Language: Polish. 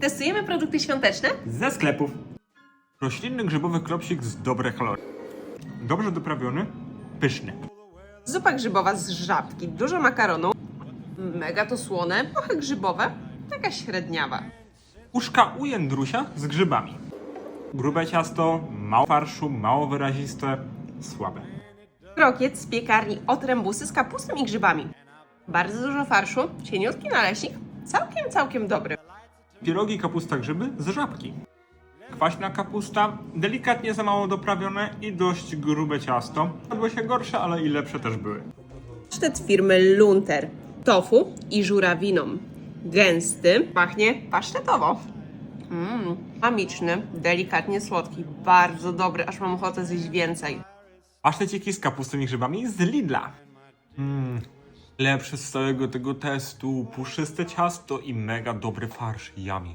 Testujemy produkty świąteczne? Ze sklepów. Roślinny grzybowy klopsik z dobrej kalorii. Dobrze doprawiony, pyszny. Zupa grzybowa z żabki, dużo makaronu. Mega to słone, trochę grzybowe, taka średniawa. Uszka u jędrusia z grzybami. Grube ciasto, mało farszu, mało wyraziste, słabe. Krokiet z piekarni od rembusy z kapustą i grzybami. Bardzo dużo farszu, cieniutki naleśnik, całkiem, całkiem dobry. Pierogi kapusta grzyby z żabki. Kwaśna kapusta, delikatnie za mało doprawione i dość grube ciasto. Jadły się gorsze, ale i lepsze też były. Pasztet firmy Lunter. Tofu i żurawiną. Gęsty, pachnie pasztetowo. Mmm, mamiczny, delikatnie słodki, bardzo dobry, aż mam ochotę zjeść więcej. Paszteciki z kapustą i grzybami z Lidla. Mmm, lepsze z całego tego testu, puszyste ciasto i mega dobry farsz, yummy.